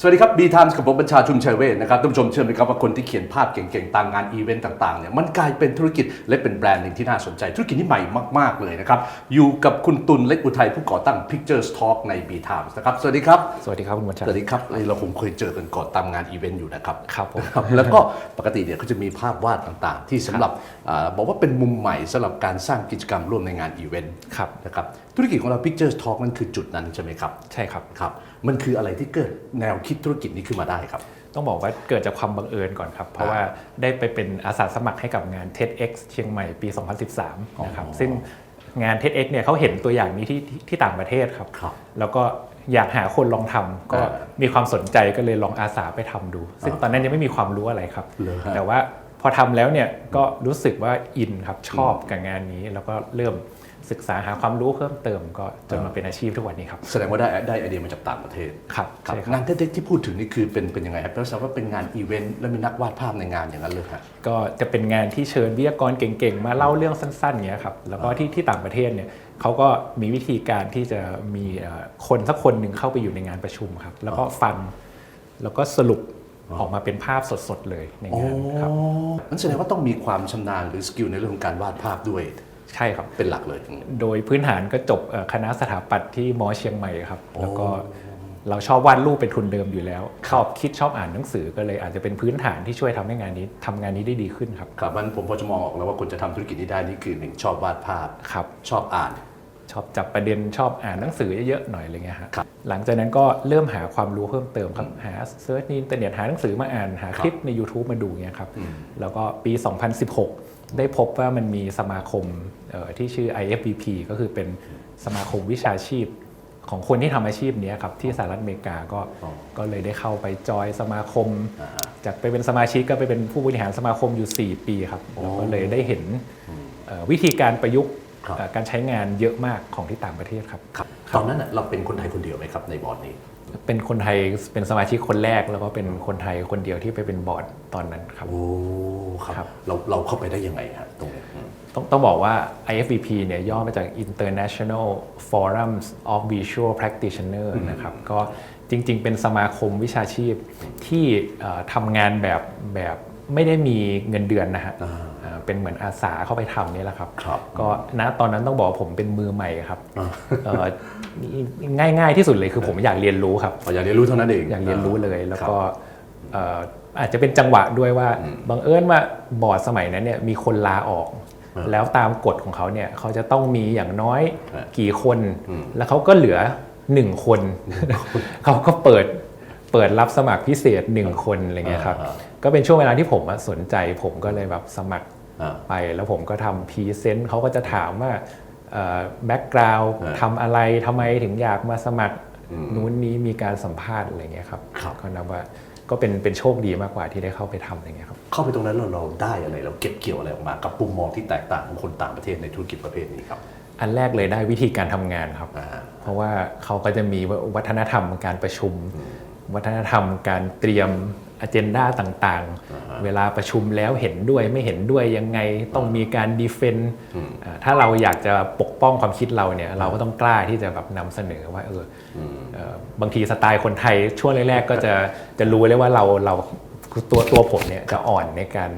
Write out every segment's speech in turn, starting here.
สวัสดีครับ B Times กับผมบัญชาชุมชัยเวชนะครับท่านผู้ชมเชื่อไหมครับว่าคนที่เขียนภาพเก่งๆตามงานอีเวนต์ต่างๆเนี่ยมันกลายเป็นธุรกิจและเป็นแบรนด์หนึ่งที่น่าสนใจ ธุรกิจที่ใหม่มากๆเลยนะครับ อยู่กับคุณตุลเล็กอุทัยผู้ก่อตั้ง Pictures Talk ใน B Times นะครับสวัสดีครับ สวัสดีครับคุณบัญชาสวัสดีครับเอ้ยเราคงเคยเจอกันก่อนตามงานอีเวนต์อยู่นะครับครับผมครับแล้วก็ปกติเนี่ยเขาจะมีภาพวาดต่างๆ ที่สำหรับอาบอกว่าเป็นมุมใหม่สำหรับการสร้างกิจกรรมร่วมในงานอีเวนต์ครับนะครับ ธุรกิจของเรา Pictures Talk นั่นคือจุดนั้นใช่ไหมครับใช่ครับ ครับ มันคืออะไรที่เกิดแนวคิดธุรกิจนี้ขึ้นมาได้ครับ ต้องบอกว่าเกิดจากความบังเอิญก่อนครับ เพราะว่าได้ไปเป็นอาสาสมัครให้กับงาน TEDx เชียงใหม่ปี 2013 นะครับอ๋อซึ่งงาน TEDx เนี่ยเขาเห็นตัวอย่างนี้ที่ที่ที่ต่างประเทศครับครับ แล้วก็อยากหาคนลองทำก็อ่ามีความสนใจก็เลยลองอาสาไปทำดู ซึ่งตอนนั้นยังไม่มีความรู้อะไรครับเลยฮะแต่ว่าพอทำแล้วเนี่ยก็รู้สึกว่าอินครับชอบกับงานนี้แล้วก็เริ่ม ศึกษาหาความรู้เพิ่มเติมก็จนมาเป็นอาชีพทุกวันนี้ครับ แสดงว่าได้ได้ไอเดียมาจากต่างประเทศครับครับใช่ครับงานเท็กที่พูดถึงนี่คือเป็นเป็นยังไงครับแปลว่าเป็นงานอีเวนต์แล้วมีนักวาดภาพในงานอย่างนั้นเลยครับก็จะเป็นงานที่เชิญวิทยากรเก่งๆ มาเล่าเรื่องสั้นๆเงี้ยครับแล้วก็ที่ที่ต่างประเทศเนี่ยเขาก็มีวิธีการที่จะมีเอ่อคนสักคนหนึ่งเข้าไปอยู่ในงานประชุมครับแล้วก็ฟังแล้วก็สรุปออกมาเป็นภาพสดๆเลยในงานครับนั่นแสดงว่าต้องมีความชำนาญหรือสกิลในเรื่องของการวาดภาพด้วย ใช่ครับเป็นหลักเลย โดยพื้นฐานก็จบเอ่อคณะสถาปัตย์ที่มอเชียงใหม่ครับ แล้วก็เราชอบวาดรูปเป็นทุนเดิมอยู่แล้ว ชอบคิดชอบอ่านหนังสือก็เลยอาจจะเป็นพื้นฐานที่ช่วยทำให้งานนี้ทำงานนี้ได้ดีขึ้นครับครับมันผมพอจะมองออกแล้วว่าคนจะทำธุรกิจนี้ได้นี่คือหนึ่งชอบวาดภาพครับชอบอ่าน ชอบจับประเด็นชอบอ่านหนังสือเยอะๆหน่อยอะไรเงี้ยฮะครับหลังจากนั้นก็เริ่มหาความรู้เพิ่มเติมครับหาเซิร์ชในอินเทอร์เน็ตหาหนังสือมาอ่านหาคลิปใน YouTube มาดูเงี้ยครับแล้วก็ปี 2016 ได้พบว่ามันมีสมาคมเอ่อที่ชื่อ IFBP ก็คือเป็นสมาคมวิชาชีพของคนที่ทำอาชีพเนี้ยครับที่สหรัฐอเมริกาก็อ๋อก็เลยได้เข้าไปจอยสมาคมอ่าฮะจากไปเป็นสมาชิกก็ไปเป็นผู้บริหารสมาคมอยู่ 4 ปีครับแล้วก็เลยได้เห็นเอ่อวิธีการประยุกต์ครับเอ่อการใช้งานเยอะมากของที่ต่างประเทศครับครับตอนนั้นน่ะเราเป็นคนไทยคนเดียวไหมครับในบอร์ดนี้ เป็นคนไทยเป็นสมาชิกคนแรกแล้วก็เป็นคนไทยคนเดียวที่ไปเป็นบอร์ดตอนนั้นครับ โอ้คครัรับ บเราเราเข้าไปได้ยังไงฮะตรงนี้อืม ต้องต้องบอกว่า IFVP เนี่ยย่อมาจาก International Forums of Visual Practitioner นะครับ ก็จริง ๆ เป็นสมาคมวิชาชีพที่เอ่อทำงานแบบแบบไม่ได้มีเงินเดือนนะฮะ อ่าอ่า เป็นเหมือนอาสาเข้าไปทำนี่แหละครับครับก็ณตอนนั้นต้องบอกว่าผมเป็นมือใหม่ครับอ่าเอ่อง่ายๆที่สุดเลยคือผมอยากเรียนรู้ครับอ๋ออยากเรียนรู้เท่านั้นเองอยากเรียนรู้เลยแล้วครับก็เอ่ออาจจะเป็นจังหวะด้วยว่าบังเอิญว่าบอร์ดสมัยนั้นเนี่ยมีคนลาออกอ่าแล้วตามกฎของเขาเนี่ยเขาจะต้องมีอย่างน้อยอ่ากี่คนอืมแล้วเขาก็เหลือหนึ่งคน เขาก็เปิดเปิดรับสมัครพิเศษหนึ่งคนอะไรเงี้ยครับอ่าก็เป็นช่วงเวลาที่ผมอะสนใจผมก็เลยแบบสมัครอ่า ไปแล้วผมก็ทำพรีเซนต์เขาก็จะถามว่าแบ็กกราวด์อ่าทำอะไรทำไมถึงอยากมาสมัครอืมนู้นนี้มีการสัมภาษณ์อะไรเงี้ยครับครับก็นับว่าก็เป็นเป็นโชคดีมากกว่าที่ได้เข้าไปทำอะไรเงี้ยครับเข้าไปตรงนั้นเราเราได้อะไรเราเก็บเกี่ยวอะไรออกมา กับมุมมองที่แตกต่างของคนต่างประเทศในธุรกิจประเภทนี้ครับอันแรกเลยได้วิธีการทำงานครับอ่าเพราะว่าเขาก็จะมีวัฒนธรรมการประชุม วัฒนธรรมการเตรียม อเจนดาต่างๆ เวลาประชุมแล้วเห็นด้วยไม่เห็นด้วยยังไงต้องมีการดีเฟนต์ถ้าเราอยากจะปกป้องความคิดเราเนี่ยเราก็ต้องกล้าที่จะแบบนำเสนอว่าเอออเอ่อบางทีสไตล์คนไทยช่วงแรกๆก็จะจะรู้เลยว่าเราเราตัวตัวผมเนี่ยจะอ่อนในการ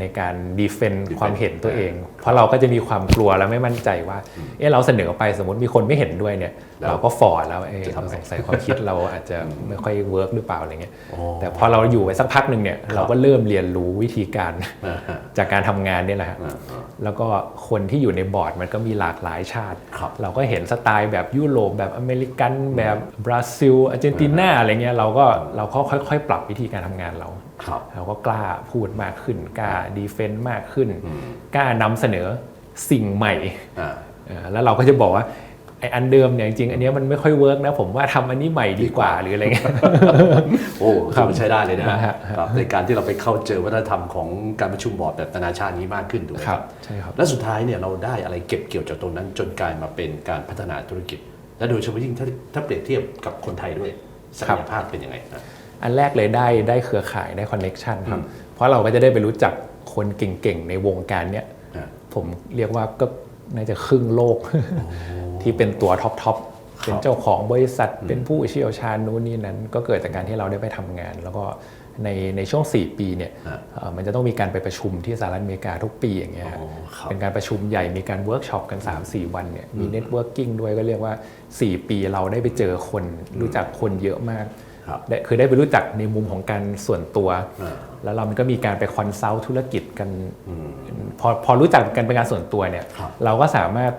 ในการดีเฟนต์ความเห็นตัวเอง เพราะเราก็จะมีความกลัวและไม่มั่นใจว่า เออเราเสนอไปสมมติมีคนไม่เห็นด้วยเนี่ยแล้วเราก็ฟอร์ดแล้วเออจะทำไงสงสัยความคิดเราอาจจะไม่ค่อยเวิร์กหรือเปล่าอะไรเงี้ยอ๋อแต่พอเราอยู่ไปสักพักหนึ่งเนี่ยเราก็เริ่มเรียนรู้วิธีการอ่าฮะจากการทำงานเนี่ยแหละฮะอ่าอ่าแล้วก็คนที่อยู่ในบอร์ดมันก็มีหลากหลายชาติครับเราก็เห็นสไตล์แบบยุโรปแบบอเมริกันแบบบราซิลอาร์เจนตินาอะไรเงี้ยเราก็เราก็ค่อยๆ ปรับวิธีการทำงานเราครับ เราก็กล้าพูดมากขึ้น กล้าดีเฟนต์มากขึ้น กล้านำเสนอสิ่งใหม่อ่าเออแล้วเราก็จะบอกว่าไออันเดิมเนี่ยจริงๆอันเนี้ยมันไม่ค่อยเวิร์กนะผมว่าทำอันนี้ใหม่ดีกว่าหรืออะไรเงี้ยโอ้ถือว่าใช้ได้เลยนะฮะฮะครับในการที่เราไปเข้าเจอวัฒนธรรมของการประชุมบอร์ดแบบนานาชาตินี้มากขึ้นถูกไหมคครัรับบใช่ครับและสุดท้ายเนี่ยเราได้อะไรเก็บเกี่ยวจากตรงนั้นจนกลายมาเป็นการพัฒนาธุรกิจ และโดยเฉพาะยิ่งถ้าถ้าเปรียบเทียบกับคนไทยด้วยศักยภาพเป็นยังไงนะ อันแรกเลยได้ได้เครือข่ายได้คอนเน็ชันครับ เพราะเราก็จะได้ไปรู้จักคนเก่งๆ ในวงการเนี้ยอ่าผมเรียกว่าก็น่าจะครึ่งโลก ที่เป็นตัวท็อปทอปเป็นเจ้าของบริษัทเป็นผู้เชี่ยวชาญนู้นนี่นั้น ก็เกิดจากการที่เราได้ไปทำงาน แล้วก็ในในช่วง 4 ปีเนี่ยฮะเอ่อมันจะต้องมีการไปประชุมที่สหรัฐอเมริกาทุกปีอย่างเงี้ยฮะอ๋อครับเป็นการประชุมใหญ่มีการเวิร์กช็อปกัน 3-4 วันเนี่ยมีเน็ตเวิร์กิ่งด้วยก็เรียกว่า 4 ปีเราได้ไปเจอคนรู้จักคนเยอะมาก ครับได้คือได้ไปรู้จักในมุมของการส่วนตัวอ่าแล้วเรามันก็มีการไปคอนซัลท์ธุรกิจกันพอพอรู้จักกันเป็นการส่วนตัวเนี่ยครับเราก็สามารถ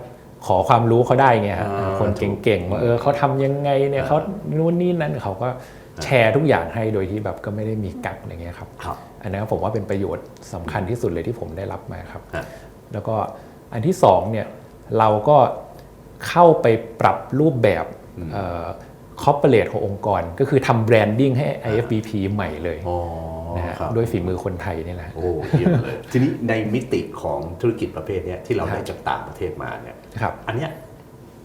ขอความรู้เขาได้ไงฮะอ่าคนเก่งๆว่าเออเขาทำยังไงเนี่ยเขานู่นนี่นั่นเขาก็แชร์ทุกอย่างให้โดยที่แบบก็ไม่ได้มีกักอะไรเงี้ยครับครับอันนั้นผมว่าเป็นประโยชน์สำคัญที่สุดเลยที่ผมได้รับมาครับฮะแล้วก็อันที่สองเนี่ยเราก็เข้าไปปรับรูปแบบ คอร์เปอเรทขององค์กร ก็คือทำแบรนดิ้งให้ IFBP ใหม่เลยอ๋อนะฮะครับด้วยฝีมือคนไทยนี่แหละโอ้เยี่ยมเลย ทีนี้ในมิติของธุรกิจประเภทเนี้ยที่เราครับได้จากต่างประเทศมาเนี่ยครับอันเนี้ย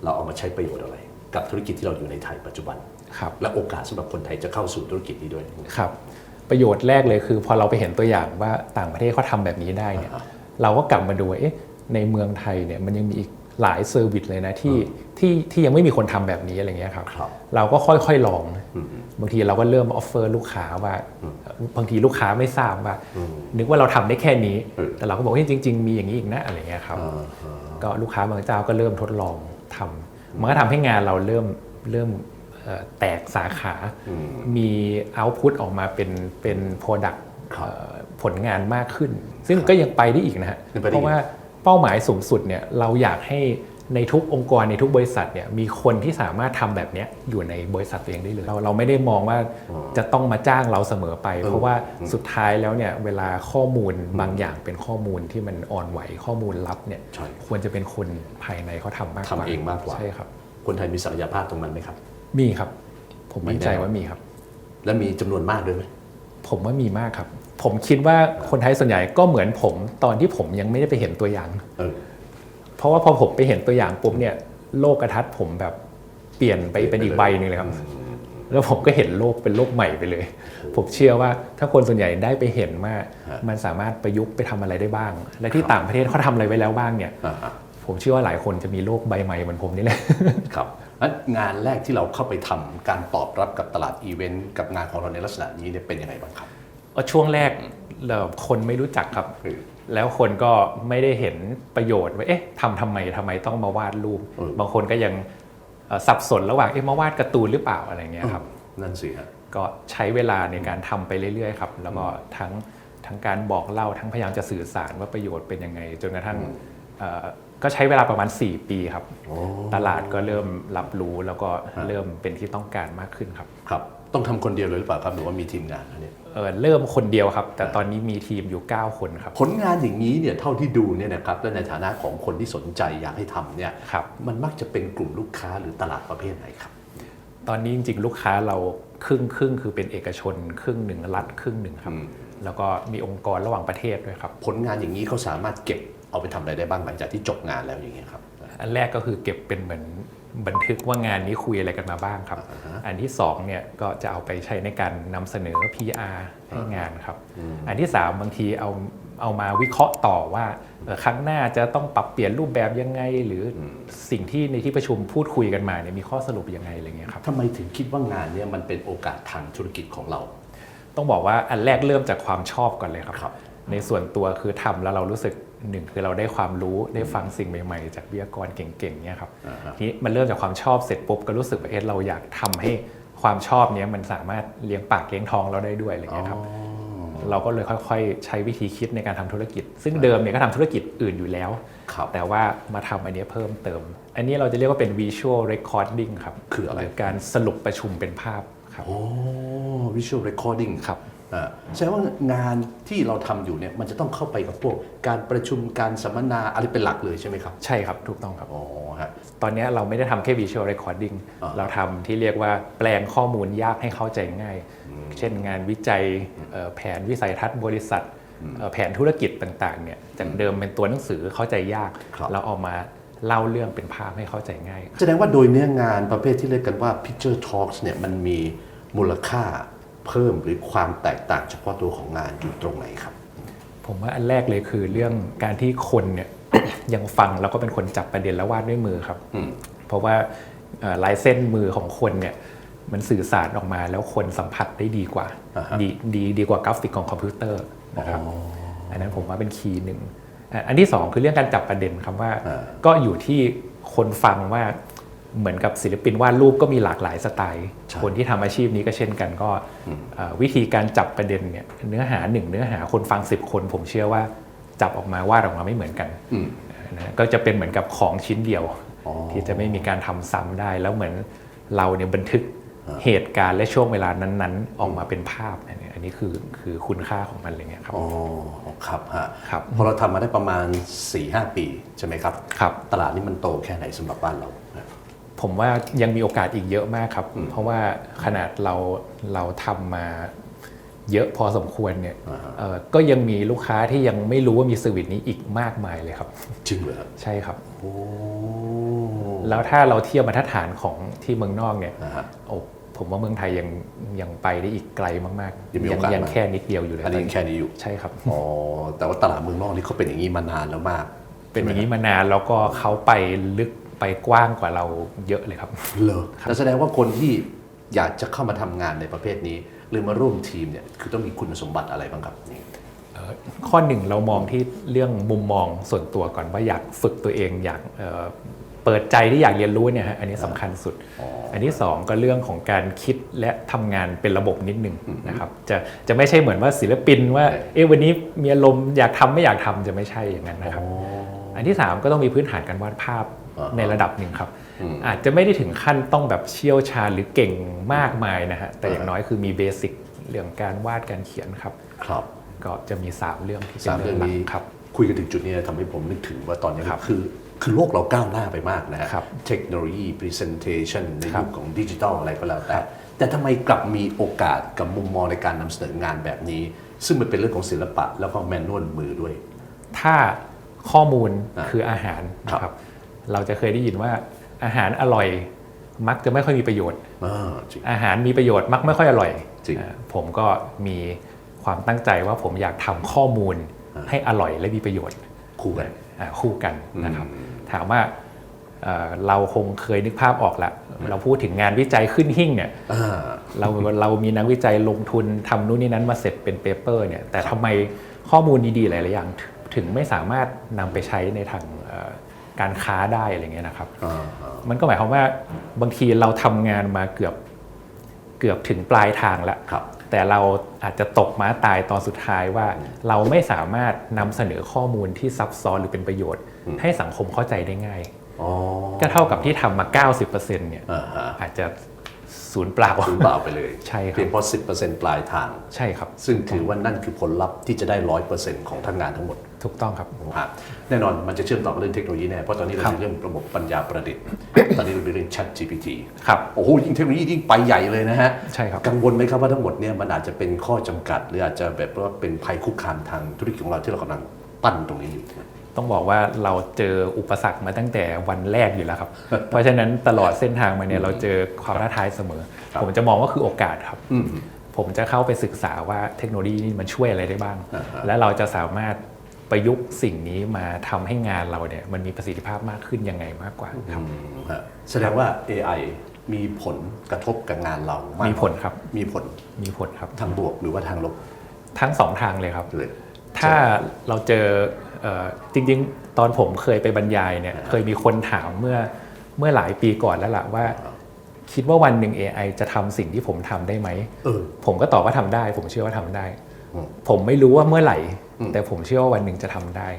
เราเอามาใช้ประโยชน์อะไร กับธุรกิจที่เราอยู่ในไทยปัจจุบันครับและโอกาสสำหรับคนไทยจะเข้าสู่ธุรกิจนี้ด้วยครับ ประโยชน์แรกเลยคือ พอเราไปเห็นตัวอย่างว่าต่างประเทศเขาทำแบบนี้ได้เนี่ยอ่าฮะเราก็กลับมาดูว่าเอ๊ะในเมืองไทยเนี่ยมันยังมีอีก หลายเซอร์วิสเลยนะที่ที่ที่ยังไม่มีคนทำแบบนี้อะไรเงี้ยครับครับเราก็ค่อยๆลองอืมบางทีเราก็เริ่มออฟเฟอร์ลูกค้าว่า บางทีลูกค้าไม่ทราบว่า นึกว่าเราทำได้แค่นี้เออแต่เราก็บอกว่าจริง ๆ มีอย่างนี้อีกนะอะไรเงี้ยครับอ่าฮะก็ลูกค้าบางเจ้าก็เริ่มทดลองทำมันก็ทำให้งานเราเริ่มเริ่มเอ่อแตกสาขา มีเอาต์พุตออกมาเป็นเป็นโปรดักครับผลงานมากขึ้น ซึ่งก็ยังไปได้อีกนะฮะยังไปได้อีกเพราะว่า เป้าหมายสูงสุดเนี่ยเราอยากให้ในทุกองค์กรในทุกบริษัทเนี่ยมีคนที่สามารถทำแบบเนี้ยอยู่ในบริษัทตัวเองได้เลยเราเราไม่ได้มองว่าจะต้องมาจ้างเราเสมอไป เพราะว่าสุดท้ายแล้วเนี่ยเวลาข้อมูลบางอย่างเป็นข้อมูลที่มันอ่อนไหวข้อมูลลับเนี่ยใช่ควรจะเป็นคนภายในเขาทำมากกว่าทำเองมากกว่าใช่ครับ คนไทยมีศักยภาพตรงนั้นไหมครับ มีครับ ผมมั่นใจมีแน่ว่ามีครับ และมีจำนวนมากด้วยไหมผมว่ามีมากครับ ผมคิดว่าคนไทยส่วนใหญ่ก็เหมือนผมตอนที่ผมยังไม่ได้ไปเห็นตัวอย่าง เออ เพราะว่าพอผมไปเห็นตัวอย่างปุ๊บเนี่ย โลกกระทัดผมแบบเปลี่ยนไปเป็นอีกใบหนึ่งเลยครับ แล้วผมก็เห็นโลกเป็นโลกใหม่ไปเลย ผมเชื่อว่าถ้าคนส่วนใหญ่ได้ไปเห็นว่าฮะ มันสามารถประยุกต์ไปทำอะไรได้บ้าง และที่ต่างประเทศเขาทำอะไรไว้แล้วบ้างเนี่ย อ่าฮะผมเชื่อว่าหลายคนจะมีโลกใบใหม่เหมือนผมนี่แหละครับงั้นงานแรกที่เราเข้าไปทำการตอบรับกับตลาดอีเวนต์กับงานของเราในลักษณะนี้เนี่ยเป็นยังไงบ้างครับเอา ช่วงแรกเอ่อคนไม่รู้จักครับเออแล้วคนก็ไม่ได้เห็นประโยชน์ว่าเอ๊ะทำทำไมทำไมต้องมาวาดรูปเออบางคนก็ยังเอ่อสับสนระหว่างเอ๊ะมาวาดการ์ตูนหรือเปล่าอะไรเงี้ยครับนั่นสิฮะก็ใช้เวลาในการทำไปเรื่อยๆครับ แล้วก็ทั้งทั้งการบอกเล่าทั้งพยายามจะสื่อสารว่าประโยชน์เป็นยังไง จนกระทั่งเอ่อก็ใช้เวลาประมาณ 4 ปีครับโอ้ตลาดก็เริ่มรับรู้แล้วก็เริ่มเป็นที่ต้องการมากขึ้นครับครับ ต้องทำคนเดียวเลยหรือเปล่าครับหรือว่ามีทีมงานอันนี้ เอ่อเริ่มคนเดียวครับ แต่ตอนนี้มีทีมอยู่ 9 คนครับ ผลงานอย่างนี้เนี่ยเท่าที่ดูเนี่ยนะครับและในฐานะของคนที่สนใจอยากให้ทำเนี่ยครับมันมักจะเป็นกลุ่มลูกค้าหรือตลาดประเภทไหนครับ ตอนนี้จริงๆ ลูกค้าเราครึ่งครึ่งคือเป็นเอกชน ครึ่งหนึ่งรัฐครึ่งหนึ่งครับอืมแล้วก็มีองค์กรระหว่างประเทศด้วยครับ ผลงานอย่างนี้เขาสามารถเก็บเอาไปทำอะไรได้บ้างหลังจากที่จบงานแล้วอย่างเงี้ยครับอันแรกก็คือเก็บเป็นเหมือน บันทึกว่างานนี้คุยอะไรกันมาบ้างครับอ่าฮะอันที่สองเนี่ยก็จะเอาไปใช้ในการนำเสนอ PR ให้งานครับ อันที่สามบางทีเอาเอามาวิเคราะห์ต่อว่าเอ่อครั้งหน้าจะต้องปรับเปลี่ยนรูปแบบยังไง หรืออสิ่งที่ในที่ประชุมพูดคุยกันมาเนี่ยมีข้อสรุปยังไงอะไรเงี้ยครับทำไมถึงคิดว่างานเนี่ยมันเป็นโอกาสทางธุรกิจของเรา ต้องบอกว่าอันแรกเริ่มจากความชอบก่อนเลยครับครับในส่วนตัวคือทำแล้วเรารู้สึก หนึ่งคือเราได้ความรู้ได้ฟังสิ่งใหม่ ๆ จากวิทยากรเก่งๆเนี่ยครับอ่าฮะทีนี้มันเริ่มจากความชอบเสร็จปุ๊บก็รู้สึกว่าเอ๊ะเราอยากทำให้ความชอบเนี้ยมันสามารถเลี้ยงปากเลี้ยงท้องเราได้ด้วยอะไรเงี้ยครับเราก็เลยค่อยๆ ใช้วิธีคิดในการทำธุรกิจ ซึ่งเดิมเนี่ยก็ทำธุรกิจอื่นอยู่แล้วครับแต่ว่ามาทำอันเนี้ยเพิ่มเติม อันนี้เราจะเรียกว่าเป็น visual recording ครับ คืออะไรหการสรุปประชุมเป็นภาพครับ โอ้ visual recording ครับอ่า แสดงว่างานที่เราทำอยู่เนี่ยมันจะต้องเข้าไปกับพวกการประชุมการสัมมนาอะไรเป็นหลักเลยใช่ไหมครับ ใช่ครับถูกต้องครับอ๋อฮะตอนเนี้ยเราไม่ได้ทำแค่ visual recording อ่าเราทำที่เรียกว่าแปลงข้อมูลยากให้เข้าใจง่าย เช่นงานวิจัยเอ่อแผนวิสัยทัศน์บริษัทเอ่อแผนธุรกิจต่างๆเนี่ยจากเดิมเป็นตัวหนังสือเข้าใจยากครับเราเอามาเล่าเรื่องเป็นภาพให้เข้าใจง่าย แสดงว่าโดยเนื้องานประเภทที่เรียกกันว่า picture talks เนี่ยมันมีมูลค่า เพิ่มหรือความแตกต่างเฉพาะตัวของงานอยู่ตรงไหนครับ ผมว่าอันแรกเลยคือเรื่องการที่คนเนี่ย ยังฟังแล้วก็เป็นคนจับประเด็นแล้ววาดด้วยมือครับ อืม เพราะว่าเอ่อลายเส้นมือของคนเนี่ยมันสื่อสารออกมาแล้วคนสัมผัสได้ดีกว่า อ่าฮะ ดีดีดีกว่ากราฟิกของคอมพิวเตอร์นะครับอ๋ออันนั้นผมว่าเป็นคีย์หนึ่งอะอันที่สองคือเรื่องการจับประเด็นครับว่า อ่า ก็อยู่ที่คนฟังว่า เหมือนกับศิลปินวาดรูปก็มีหลากหลายสไตล์ใช่คนที่ทำอาชีพนี้ก็เช่นกันก็เอ่อวิธีการจับประเด็นเนี่ยเนื้อหาหนึ่งเนื้อหาคนฟัง 10 คน ผมเชื่อว่าจับออกมาวาดออกมาไม่เหมือนกันอืมนะก็จะเป็นเหมือนกับของชิ้นเดียวอ๋อที่จะไม่มีการทำซ้ำได้ แล้วเหมือนเราเนี่ยบันทึกเหตุการณ์และช่วงเวลานั้นๆ ออกมาเป็นภาพเนี่ยอันนี้คือคือคุณค่าของมันอะไรเงี้ยครับอ๋อครับฮะครับพอเราทำมาได้ประมาณ4-5ปีใช่ไหมครับครับ ตลาดนี้มันโตแค่ไหนสำหรับบ้านเรา ผมว่ายังมีโอกาสอีกเยอะมากครับ เพราะว่าขนาดเราเราทำมาเยอะพอสมควรเนี่ยอ่าฮะเอ่อก็ยังมีลูกค้าที่ยังไม่รู้ว่ามีเซอร์วิสนี้อีกมากมายเลยครับ จริงเหรอครับใช่ครับโอ้แล้วถ้าเราเทียบมาตรฐานของที่เมืองนอกเนี่ยอ่าฮะโอ้ผมว่าเมืองไทยยังยังไปได้อีกไกลมากยังมีๆโอกาสยังมากแค่นิดเดียวอยู่เลยอันนี้ยังแค่นี้อยู่ใช่ครับอ๋อแต่ว่าตลาดเมืองนอกนี่เขาเป็นอย่างนี้มานานแล้วมาก เป็นอย่างนี้มานานแล้วก็เขาไปลึก ไปกว้างกว่าเราเยอะเลยครับ เหรอแต่แสดงว่าคนที่อยากจะเข้ามาทำงานในประเภทนี้ หรือมาร่วมทีมเนี่ยคือต้องมีคุณสมบัติอะไรบ้างครับนี่ เอ่อข้อหนึ่งเรามองที่เรื่องมุมมองส่วนตัวก่อนว่าอยากฝึกตัวเองอยากเอ่อเปิดใจที่อยากเรียนรู้เนี่ยฮะอันนี้สำคัญสุดอันที่สองก็เรื่องของการคิดและทำงานเป็นระบบนิดนึงนะครับจะจะไม่ใช่เหมือนว่าศิลปินว่าเอ๊ะวันนี้มีอารมณ์อยากทำไม่อยากทำจะไม่ใช่อย่างนั้นนะครับ อันที่สามก็ต้องมีพื้นฐานการวาดภาพอ่าฮะ ในระดับหนึ่งครับ อาจจะไม่ได้ถึงขั้นต้องแบบเชี่ยวชาญหรือเก่งมากมายนะฮะแต่อย่างน้อยคือมีเบสิกเรื่องการวาดการเขียนครับ ครับ ก็จะมี 3 เรื่องที่เป็นสามเรื่องหลักนี้ครับ คุยกันถึงจุดนี้ทำให้ผมนึกถึงว่าตอนนี้ครับคือคือโลกเราก้าวหน้าไปมากนะฮะครับเทคโนโลยี Presentation ในครับยุคของดิจิทัลอะไรก็แล้วแต่ แต่ทำไมกลับมีโอกาสกับมุมมองในการนำเสนองานแบบนี้ ซึ่งมันเป็นเรื่องของศิลปะแล้วก็แมนนวลมือด้วย ถ้าข้อมูลอ่าคืออาหารครับนะครับ เราจะเคยได้ยินว่าอาหารอร่อย มักจะไม่ค่อยมีประโยชน์ อ่าจริง อาหารมีประโยชน์มักไม่ค่อยอร่อยจริงอ่าผมก็มีความตั้งใจว่าผมอยากทำข้อมูลอ่า ให้อร่อยและมีประโยชน์คู่กันอ่าคู่กันนะครับ อืม ถามว่าเอ่อเราคงเคยนึกภาพออกแล้วเราพูดถึงงานวิจัยขึ้นหิ่งเนี่ย อ่า เราเรามีนักวิจัยลงทุนทำนู่นนี่นั้นมาเสร็จเป็นเปเปอร์เนี่ยแต่ทำไมข้อมูลดีๆหลายๆอย่าง ถึงถึงไม่สามารถนำไปใช้ในทางเอ่อ การค้าได้อะไรเงี้ยนะครับอ่าอ่ามันก็หมายความว่าบางทีเราทำงานมาเกือบเกือบถึงปลายทางแล้วครับแต่เราอาจจะตกม้าตายตอนสุดท้ายว่า เราไม่สามารถนำเสนอข้อมูลที่ซับซ้อนหรือเป็นประโยชน์ ให้สังคมเข้าใจได้ง่ายอ๋อก็เท่ากับที่ทำมา 90%เนี่ยอ่าฮะอาจจะ ศูนย์เปล่า ศูนย์เปล่าไปเลยใช่ครับ เพียงเพราะ10%ปลายทาง ใช่ครับ ซึ่งถือว่านั่นคือผลลัพธ์ที่จะได้ร้อยเปอร์เซ็นต์ของทั้งงานทั้งหมด ถูกต้องครับฮะแน่นอนมันจะเชื่อมต่อกับเรื่องเทคโนโลยีแน่เพราะตอนนี้เราครับ มีเรื่องระบบปัญญาประดิษฐ์ ตอนนี้เรามีเรื่อง Chat GPT ครับ โอ้โหยิ่งเทคโนโลยียิ่งไปใหญ่เลยนะฮะใช่ครับ กังวลไหมครับว่าทั้งหมดเนี่ยมันอาจจะเป็นข้อจำกัด หรืออาจจะแบบว่าเป็นภัยคุกคามทางธุรกิจของเราที่เรากำลังปั้นตรงนี้อยู่ ต้องบอกว่าเราเจออุปสรรคมาตั้งแต่วันแรกอยู่แล้วครับ เพราะฉะนั้นตลอดเส้นทางมาเนี่ยเราเจอความท้าทายเสมอครับผมจะมองว่าคือโอกาสครับอืมผมจะเข้าไปศึกษาว่าเทคโนโลยีนี่มันช่วยอะไรได้บ้างอ่าฮะและเราจะสามารถประยุกต์สิ่งนี้มาทำให้งานเราเนี่ยมันมีประสิทธิภาพมากขึ้นยังไงมากกว่าครับอืมฮะแสดงว่า AI มีผลกระทบกับงานเรามากมีผลครับ มีผล มีผลครับ ทางบวกหรือว่าทางลบ ทั้งสองทางเลยครับเลยถ้าเราเจอเอ่อ จริงๆ ตอนผมเคยไปบรรยายเนี่ยเคยมีคนถามเมื่อเมื่อหลายปีก่อนแล้วล่ะว่า คิดว่าวันหนึ่ง AI จะทำสิ่งที่ผมทำได้ไหมเออผมก็ตอบว่าทำได้ ผมเชื่อว่าทำได้อืมผมไม่รู้ว่าเมื่อไหร่อืมแต่ผมเชื่อว่าวันหนึ่งจะทำได้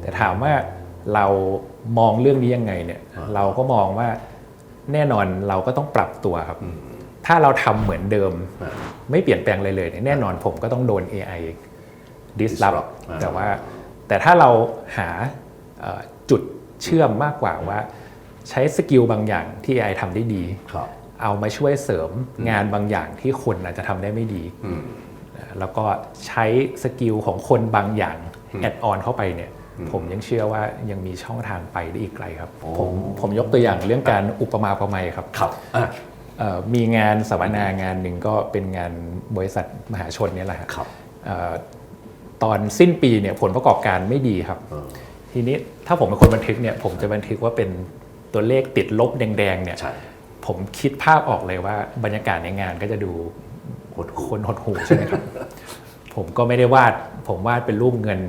แต่ถามว่าเรามองเรื่องนี้ยังไงเนี่ย เราก็มองว่าแน่นอนเราก็ต้องปรับตัวครับ ถ้าเราทำเหมือนเดิมอ่าไม่เปลี่ยนแปลงอะไรเลยเนี่ยแน่นอนผมก็ต้องโดน AI disrupt disrupt อ่าแต่ว่า แต่ถ้าเราหาเอ่อจุดเชื่อมมากกว่าว่า ใช้สกิลบางอย่างที่ AI ทำได้ดีครับเอามาช่วยเสริมงานบางอย่างที่คนอาจจะทำได้ไม่ดีอืมแล้วก็ใช้สกิลของคนบางอย่างแอดออนเข้าไปเนี่ยผมยังเชื่อว่ายังมีช่องทางไปได้อีกไกลครับโอ้ผมผมยกตัวอย่างเรื่องการอุปมาอุปไมยครับครับอะเอ่อมีงานสัมมนางานหนึ่งก็เป็นงานบริษัทมหาชนเนี่ยแหละครับครับเอ่อ ตอนสิ้นปีเนี่ยผลประกอบการไม่ดีครับเออทีนี้ถ้าผมเป็นคนบันทึกเนี่ยผมจะบันทึกว่าเป็นตัวเลขติดลบแดงๆเนี่ยใช่ผมคิดภาพออกเลยว่าบรรยากาศในงานก็จะดูหดหู่คนหดหูใช่ไหมครับ ผมก็ไม่ได้วาด ผมวาดเป็นรูปเงิน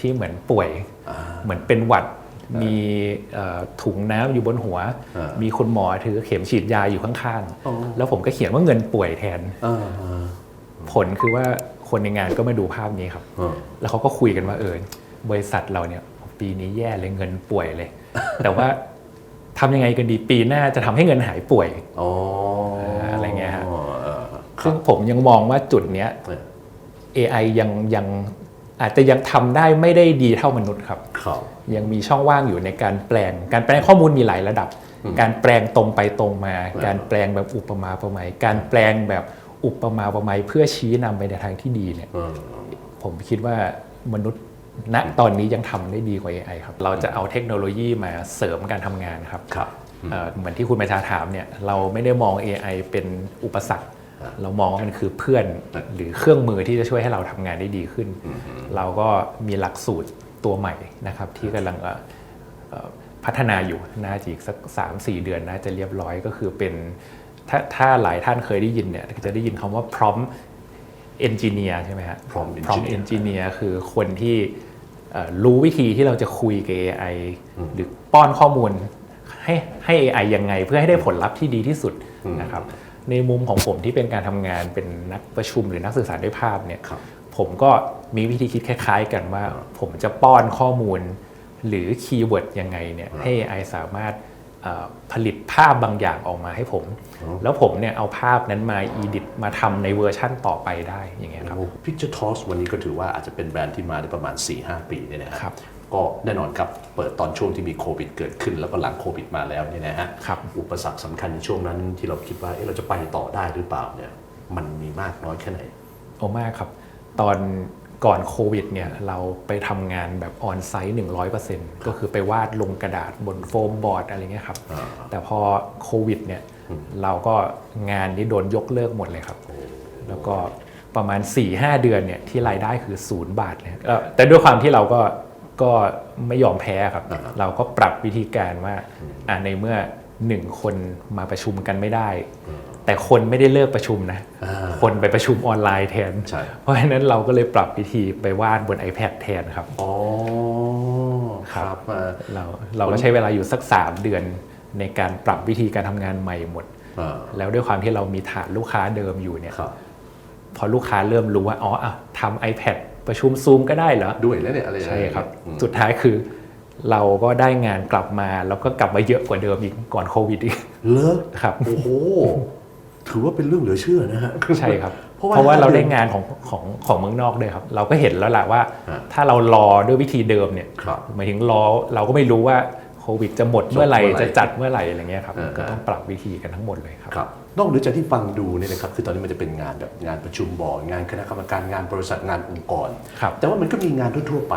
ที่เหมือนป่วยอ่าเหมือนเป็นหวัดมีเอ่อถุงน้ำอยู่บนหัวอ่ามีมีคุณหมอถือเข็มฉีดยาอยู่ข้างอ๋อๆแล้วผมก็เขียนว่าเงินป่วยแทนอ่าอ่าผลคือว่า คนในงานก็มาดูภาพนี้ครับอ่าแล้วเขาก็คุยกันว่าเออบริษัทเราเนี่ยปีนี้แย่เลยเงินป่วยเลย แต่ว่าทำยังไงกันดีปีหน้าจะทำให้เงินหายป่วยอ๋ออะไรเงี้ยฮะเออครัซึ่บงผมยังมองว่าจุดเนี้ยเนี่ย AI ยังยังอาจจะยังทำได้ไม่ได้ดีเท่ามนุษย์ครับครับ ยังมีช่องว่างอยู่ในการแปลง การแปลงข้อมูลมีหลายระดับ การแปลงตรงไปตรงมาครับการแปลงแบบอุปมาอุปไมยการแปลงแบบ อุปมาอุปไมยเพื่อชี้นำไปในทางที่ดีเนี่ยเออผมคิดว่ามนุษย์ณตอนนี้ยังทำได้ดีกว่า AI ครับ เราจะเอาเทคโนโลยีมาเสริมการทำงานครับครับเอ่อเหมือนที่คุณประชาถามเนี่ยเราไม่ได้มอง AI เป็นอุปสรรคครับเรามองว่ามันคือเพื่อนครับหรือเครื่องมือที่จะช่วยให้เราทำงานได้ดีขึ้น เราก็มีหลักสูตรตัวใหม่นะครับที่กำลังเอ่อเอ่อพัฒนาอยู่น่าจะอีกสักสามสี่เดือนน่าจะเรียบร้อยก็คือเป็น ถ้าถ้าหลายท่านเคยได้ยินเนี่ยจะได้ยินคำว่า prompt engineer ใช่ไหมฮะ Prompt engineer prompt engineer คือคนที่เอ่อรู้วิธีที่เราจะคุยกับ AI หรือป้อนข้อมูลให้ให้ AI ยังไง เพื่อให้ได้ผลลัพธ์ที่ดีที่สุดนะครับในมุมของผมที่เป็นการทำงานเป็นนักประชุมหรือนักสื่อสารด้วยภาพเนี่ยครับผมก็มีวิธีคิดคล้าย ๆ กันว่า ผมจะป้อนข้อมูล หรือคีย์เวิร์ดยังไงเนี่ยให้ AI สามารถเอ่อ ผลิตภาพบางอย่างออกมาให้ผม แล้วผมเนี่ยเอาภาพนั้นมาอีดิตมาทำในเวอร์ชั่นต่อไปได้อย่างเงี้ยครับพิกเจอร์ทอสวันนี้ก็ถือว่าอาจจะเป็นแบรนด์ที่มาได้ประมาณ 4-5 ปีเนี่ยนะฮะครับก็แน่นอนครับ เปิดตอนช่วงที่มีโควิดเกิดขึ้น แล้วก็หลังโควิดมาแล้วเนี่ยนะฮะครับอุปสรรคสำคัญในช่วงนั้นที่เราคิดว่าเอ๊ะเราจะไปต่อได้หรือเปล่าเนี่ยมันมีมากน้อยแค่ไหนโอ้มากครับ ตอน ก่อนโควิดเนี่ยเราไปทำงานแบบออนไซต์100%ก็คือไปวาดลงกระดาษบนโฟมบอร์ดอะไรเงี้ยครับอ่าแต่พอโควิดเนี่ยเราก็งานนี้โดนยกเลิกหมดเลยครับ แล้วก็ประมาณ 4-5 เดือนเนี่ยที่รายได้คือศูนย์บาทเลยเอ่อแต่ด้วยความที่เราก็ก็ไม่ยอมแพ้ครับอ่าฮะเราก็ปรับวิธีการว่าอ่าในเมื่อหนึ่งคนมาประชุมกันไม่ได้ แต่คนไม่ได้เลิกประชุมนะอ่าคนไปประชุมออนไลน์แทนใช่เพราะฉะนั้นเราก็เลยปรับวิธีไปวาดบน iPad แทนครับอ๋อครับมาเราเราก็ใช้เวลาอยู่สัก 3 เดือนในการปรับวิธีการทำงานใหม่หมดอ่าแล้วด้วยความที่เรามีฐานลูกค้าเดิมอยู่เนี่ยครับพอลูกค้าเริ่มรู้ว่าอ๋ออะทำ iPad ประชุมซูมก็ได้เหรอด้วยแล้วเนี่ยอะไรอย่างใช่เงี้ยครับอืมสุดท้ายคือเราก็ได้งานกลับมาแล้วก็กลับมาเยอะกว่าเดิมอีกก่อนโควิดอีกเลิกครับ โอ้โห ถือว่าเป็นเรื่องเหลือเชื่อนะฮะ ใช่ครับ เพราะว่าเพราะว่าเราห้าเดืได้อนงานของของของเมืองนอกด้วยครับ เราก็เห็นแล้วแหละว่า ฮะถ้าเรารอด้วยวิธีเดิมเนี่ยครับหมายถึงรอเราก็ไม่รู้ว่าโควิดจะหมดเมื่อไหร่จบเมื่อไหร่จะจัดเมื่อไหร่อะไรเงี้ยครับอ่า ก็ต้องปรับวิธีกันทั้งหมดเลยครับ ครับนอกเหนือจากที่ฟังดูเนี่ยนะครับคือตอนนี้มันจะเป็นงานแบบงานประชุมบอร์ดงานคณะกรรมการงานบริษัทงานองค์กร ครับ แต่ว่ามันก็มีงานทั่วๆไป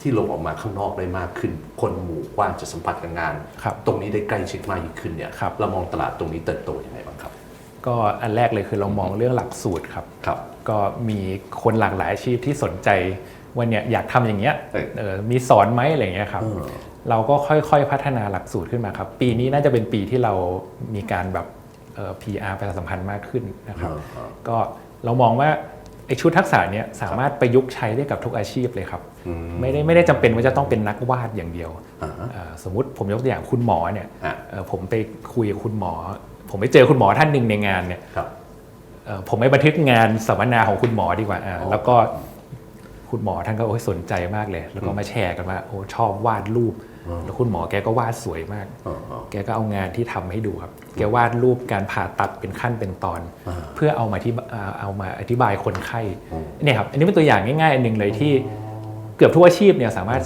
ที่ลงออกมาข้างนอกได้มากขึ้น คนหมู่กว้างจะสัมผัสกับงาน ครับตรงนี้ได้ใกล้ชิดมากยิ่งขึ้นเนี่ยครับ เรามองตลาดตรงนี้เติบโตยังไงบ้างครับ ก็อันแรกเลยคือเรามองเรื่องหลักสูตรครับ ครับ ก็มีคนหลากหลายอาชีพที่สนใจว่าเนี่ยอยากทำอย่างเงี้ยเออ เออมีสอนไหมอะไรเงี้ยครับเออเราก็ค่อยๆพัฒนาหลักสูตรขึ้นมาครับ ปีนี้น่าจะเป็นปีที่เรามีการแบบเอ่อ PR ประชาสัมพันธ์มากขึ้นนะครับเออเออก็เรามองว่าไอชุดทักษะเนี้ยสามารถประยุกต์ใช้ได้กับทุกอาชีพเลยครับ อืม ไม่ได้ไม่ได้จำเป็นว่าจะต้องเป็นนักวาดอย่างเดียวอ่าฮะ เอ่อสมมติผมยกตัวอย่างคุณหมอเนี่ยอะ เอ่อผมไปคุยกับคุณหมอ ผมไปเจอคุณหมอท่านหนึ่งในงานเนี่ยครับเอ่อผมไปบันทึกงานสัมมนาของคุณหมอดีกว่าอ่าอ๋อแล้วก็คุณหมอท่านก็โอ้ยสนใจมากเลย แล้วก็มาแชร์กันว่าโอ้ชอบวาดรูป แล้วคุณหมอแกก็วาดสวยมากเออเออแกก็เอางานที่ทำให้ดูครับ แกวาดรูปการผ่าตัดเป็นขั้นเป็นตอนอ่าเพื่อเอามาที่เอามาอธิบายคนไข้อืมเนี่ยครับ อันนี้เป็นตัวอย่างง่ายๆอันหนึ่งเลยที่เกือบทุกอาชีพเนี่ยสามารถ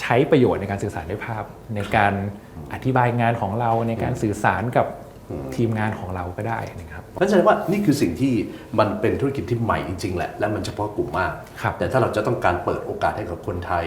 ใช้ประโยชน์ในการสื่อสารด้วยภาพ ในการอธิบายงานของเราในการสื่อสารกับ ทีมงานของเราก็ได้นะครับนั่นแสดงว่านี่คือสิ่งที่มันเป็นธุรกิจที่ใหม่จริงๆแหละและมันเฉพาะกลุ่มมากครับแต่ถ้าเราจะต้องการเปิดโอกาสให้กับคนไทย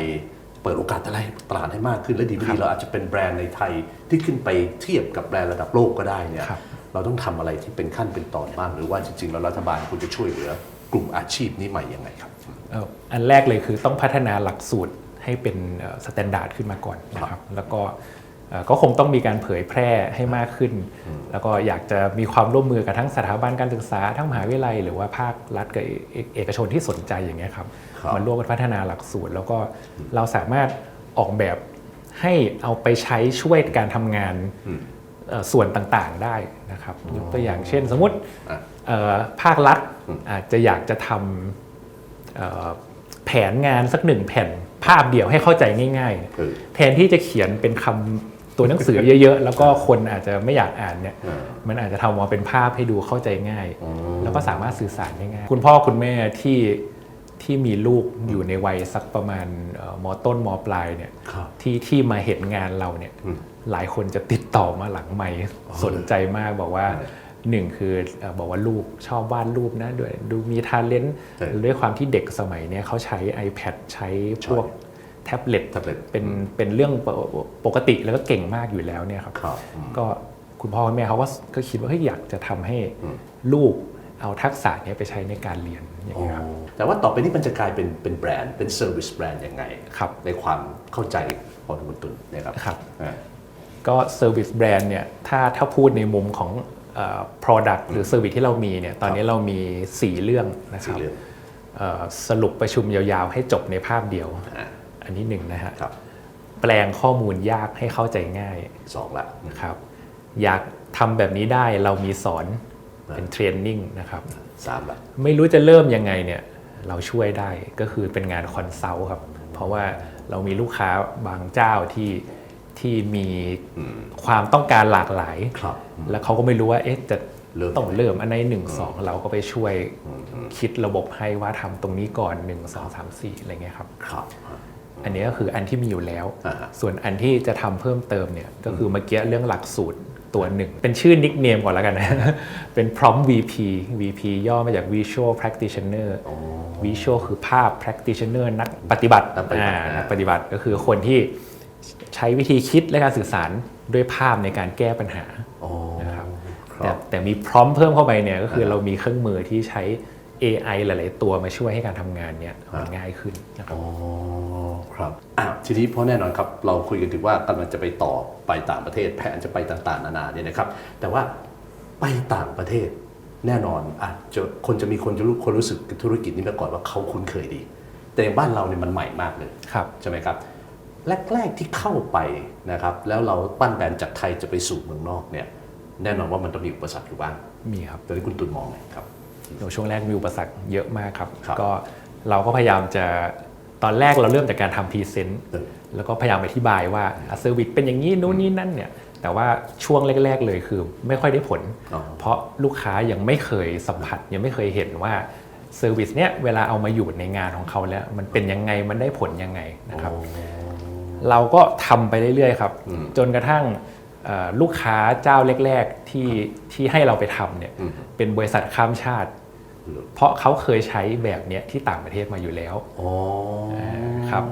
เปิดโอกาสอะไรตลาดให้มากขึ้นและดีไม่ดีเราอาจจะเป็นแบรนด์ในไทยที่ขึ้นไปเทียบกับแบรนด์ระดับโลกก็ได้เนี่ยครับเราต้องทำอะไรที่เป็นขั้นเป็นตอนบ้างหรือว่าจริงๆแล้วรัฐบาลควรจะช่วยเหลือกลุ่มอาชีพนี้ใหม่ยังไงครับเอ่ออันแรกเลยคือต้องพัฒนาหลักสูตรให้เป็นสแตนดาร์ดขึ้นมาก่อนนะครับแล้วก็เอ่อ ก็คงต้องมีการเผยแพร่ให้มากขึ้น แล้วก็อยากจะมีความร่วมมือกับทั้งสถาบันการศึกษา ทั้งมหาวิทยาลัย หรือว่าภาครัฐกับเอกเอกชนที่สนใจอย่างเงี้ยครับครับมันร่วมกันพัฒนาหลักสูตร แล้วก็เราสามารถออกแบบให้เอาไปใช้ช่วยการทำงานเอ่อส่วนต่างๆได้นะครับยกตัวอย่างเช่น สมมติอะเอ่อภาครัฐอาจจะอยากจะทำเอ่อแผนงานสักหนึ่งแผ่นภาพเดียวให้เข้าใจง่ายเออๆแทนที่จะเขียนเป็นคำ ตัวหนังสือเยอะๆ แล้วก็คนอาจจะไม่อยากอ่านเนี่ยเออมันอาจจะทำออกมาเป็นภาพให้ดูเข้าใจง่ายอ๋อแล้วก็สามารถสื่อสารได้ง่าย คุณพ่อคุณแม่ที่ที่มีลูกอยู่ในวัยสักประมาณเอ่อมต้นมปลายเนี่ยครับที่ที่มาเห็นงานเราเนี่ยอืมหลายคนจะติดต่อมาหลังไม่สนใจมากบอกว่าเออหนึ่งคือเอ่อบอกว่าลูกชอบวาดรูปนะด้วยดูมีทาเลนต์เออด้วยความที่เด็กสมัยเนี้ยเขาใช้ iPad ใช้พวก แท็บเล็ตแท็บเล็ตเป็นเป็นเรื่องปกปกติแล้วก็เก่งมากอยู่แล้วเนี่ยครับครับอืม ก็คุณพ่อคุณแม่เขาก็ก็คิดว่าเฮ้ยอยากจะทำให้อืม ลูกเอาทักษะเนี้ยไปใช้ในการเรียนอย่างนี้ยครับ แต่ว่าต่อไปนี้มันจะกลายเป็นเป็นแบรนด์เป็นเซอร์วิสแบรนด์ยังไง ครับในความเข้าใจของคุณตุนนะครับครับ อ่า ก็ Service Brand เนี่ยถ้าถ้าพูดในมุมของเอ่อ product หรือ Service ที่เรามีเนี่ยตอนนี้เรามี 4 เรื่องนะคสี่รับเรื่อง เอ่อสรุปประชุมยาวๆ ให้จบในภาพเดียว อ่า อันนี้หนึ่งนะฮะครับแปลงข้อมูลยากให้เข้าใจง่ายสองละนะครับอยากทำแบบนี้ได้เรามีสอนเป็นเทรนนิ่งนะครับสามละไม่รู้จะเริ่มยังไงเนี่ยเราช่วยได้ก็คือเป็นงานคอนซัลท์ครับ เพราะว่าเรามีลูกค้าบางเจ้าที่ที่มีความต้องการหลากหลายครับแล้วเขาก็ไม่รู้ว่าเอ๊ะจะเริ่มต้องเริ่มอันไหนหนึ่งสองเราก็ไปช่วยคิดระบบให้ว่าทำตรงนี้ก่อน1 2 3 4อะไรเงี้ยครับครับ อันนี้ก็คืออันที่มีอยู่แล้วอ่าฮะส่วนอันที่จะทำเพิ่มเติมเนี่ยก็คือเมื่อกี้เรื่องหลักสูตรตัวหนึ่ง เป็นชื่อนิกเนมก่อนแล้วกันนะ เป็น prompt VP VP ย่อมาจาก Visual Practitioner Visual คือภาพ Practitioner นักปฏิบัตินักปฏิบัติอ่านักปฏิบัติก็คือคนที่ใช้วิธีคิดและการสื่อสารด้วยภาพในการแก้ปัญหาอ๋อนะครับคแต่รับแต่มีพร้อมเพิ่มเข้าไปเนี่ยก็คือเรามีเครื่องมือที่ใช้ AI หลาย ๆ ตัวมาช่วยให้การทำงานเนี่ยมันง่ายขึ้นนะครับ อ๋อครับอะทีนี้เพราะแน่นอนครับ เราคุยกันถึงว่ากำลังจะไปต่อไปต่างประเทศ แผนจะไปต่าง ๆ นานาเนี่ยนะครับ แต่ว่าไปต่างประเทศ แน่นอนอาจจะคนจะมีคนจะรู้คนรู้สึกกับธุรกิจนี้มาก่อนว่าเขาคุ้นเคยดี แต่อย่างบ้านเราเนี่ยมันใหม่มากเลยครับ ใช่ไหมครับแรก ๆ ที่เข้าไปนะครับแล้วเราปั้นแบรนด์จากไทยจะไปสู่เมืองนอกเนี่ยแน่นอนว่ามันต้องมีอุปสรรคอยู่บ้างมีครับตอนนี้คุณตุนมองไงครับโอ้ ช่วงแรกมีอุปสรรคเยอะมากครับครับ ก็เราก็พยายามจะตอนแรกเราเริ่มจากการทำพรีเซนต์เออแล้วก็พยายามอธิบายว่าเซอร์วิสเป็นอย่างนี้นู้นนี่นั่นเนี่ยแต่ว่าช่วงแรก ๆ เลยคือไม่ค่อยได้ผลอ๋อเพราะลูกค้ายังไม่เคยสัมผัสยังไม่เคยเห็นว่าเซอร์วิสเนี้ยเวลาเอามาอยู่ในงานของเขาแล้ว มันเป็นยังไงมันได้ผลยังไงนะครับ เราก็ทำไปเรื่อยๆครับ จนกระทั่งเอ่อ ลูกค้าเจ้าแรก ๆ ที่ที่ให้เราไปทำเนี่ยอืมเป็นบริษัทข้ามชาติเหรอเพราะเขาเคยใช้แบบเนี้ยที่ต่างประเทศมาอยู่แล้วอ๋อครับ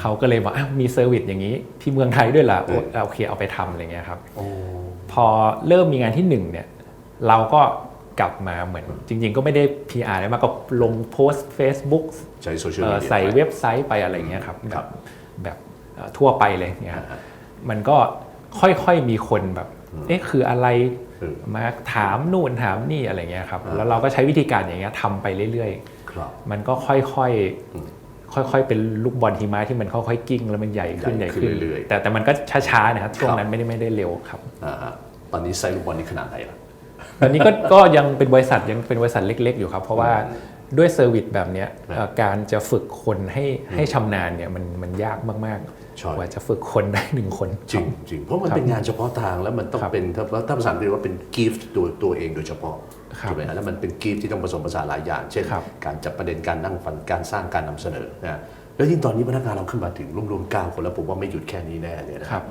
เขาก็เลยบอกอ้าวมีเซอร์วิสอย่างนี้ที่เมืองไทยด้วยล่ะเออโอโอเคเอาไปทำอะไรเงี้ยครับโอ้พอเริ่มมีงานที่หนึ่งเนี่ยเราก็กลับมาเหมือนจริง ๆ ก็ไม่ได้ PR อะไรมากก็ลงโพสต์ Facebook ใช้โซเชียลเอ่มีอเดียใส่เว็บไซต์ไปอะไรเงี้ยครับแบครับบแบบเอ่อทั่วไปเลยเนี่ยครับมันก็ ค่อยๆมีคนแบบ เอ๊ะคืออะไรเออมาถามนู่นถามนี่อะไรเงี้ยครับ แล้วเราก็ใช้วิธีการอย่างเงี้ยทำไปเรื่อยครับๆมันก็ค่อยๆค่อยๆเป็นลูกบอลหิมะที่มันค่อยๆกิ้ง แล้วมันใหญ่ขึ้นใหใหญ่ญ่ขึ้ขึ้นนเรื่อยๆแต่แต่มันก็ช้าๆนะครับช่วงครับนั้นไม่ได้ไม่ได้เร็วครับอ่าฮะตอนนี้ไซส์ลูกบอลนี่ขนาดไหนล่ะตอนนี้ก็ก็ยังเป็นบริษัทยังเป็นบริษัทเล็ก ๆ อยู่ครับ เพราะว่าด้วยเซอร์วิสแบบเนี้ยเอ่อการจะฝึกคนให้ให้ชำนาญเนี่ยมันมันยากมากใช่ๆ กว่าจะฝึกคนได้หนึ่งคน จริงจริงเพราะมันครับเป็นงานเฉพาะทางแล้วมันต้องครับเป็นถ้าถ้าภาษาอังกฤษว่าเป็นกิฟต์ตัวตัวเองโดยเฉพาะครับถูกไหมฮะแล้วมันเป็นกิฟต์ที่ต้องผสมผสานหลายอย่าง เช่นครับการจับประเด็นการนั่งฟันการสร้างการนำเสนอนะแล้วยิ่งตอนนี้พนักงานเราขึ้นมาถึงรวมๆเก้าคนแล้วผมว่าไม่หยุดแค่นี้แน่เลยนะครับ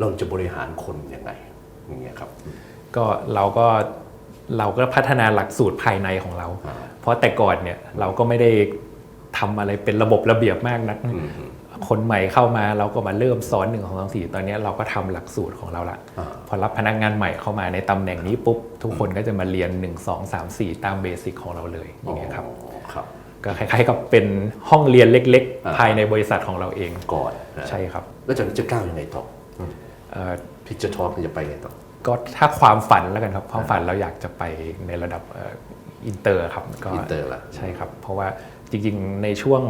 เราจะบริหารคนยังไงอย่างเงี้ยครับ ก็เราก็เราก็พัฒนาหลักสูตรภายในของเราอ่าเพราะแต่ก่อนเนี่ยเราก็ไม่ได้ทำอะไรเป็นระบบระเบียบมากนัก คนใหม่เข้ามาเราก็มาเริ่มสอนหนึ่งของสองสี่ตอนนี้เราก็ทำหลักสูตรของเราละอ่าพอรับพนักงานใหม่เข้ามาในตำแหน่งนี้ปุ๊บทุกคนก็จะมาเรียน 1 2 3 4 ตามเบสิกของเราเลยอย่างเงี้ยครับอ๋อครับก็คล้ายๆกับเป็นห้องเรียนเล็กอ่าๆภายในบริษัทของเราเองก่อนนะใช่ครับ แล้วจากนี้จะก้าวยังไงต่อเอ่อพิจทอกจะไปไงต่อก็ถ้าความฝันแล้วกันครับความฝันเราอยากจะไปในระดับเอ่ออินเตอร์ครับก็อินเตอร์ละใช่ครับ เพราะว่าจริงๆในช่วง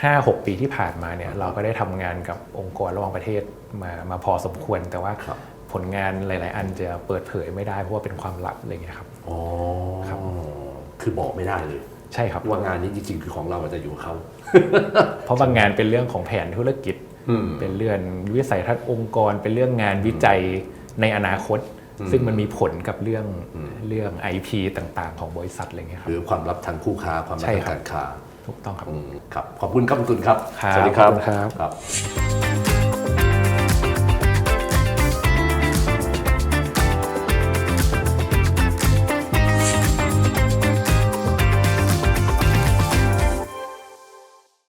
ห้าหกปีที่ผ่านมาเนี่ยเราก็ได้ทำงานกับองค์กรระหว่างประเทศมามาพอสมควร แต่ว่าครับผลงานหลาย ๆ อันจะเปิดเผยไม่ได้เพราะว่าเป็นความลับอะไรอย่างเงี้ยครับอ๋อครับคือบอกไม่ได้เลยใช่ครับว่างานนี้จริง ๆ คือของเราอาจจะอยู่กับเขา เพราะบางงานเป็นเรื่องของแผนธุรกิจอืมเป็นเรื่องวิสัยทัศน์องค์กร เป็นเรื่องงานวิจัยในอนาคต ซึ่งมันมีผลกับเรื่องเรื่อง IP ต่าง ๆ ของบริษัทอะไรเงี้ยคหรับรือความลับทางคู่ค้าความลับใช่ทางครับการค้า ถูกต้องครับอืมครับ ขอบคุณครับคุณตุลครับครับสวัสดีครับขอบคุณครับครับ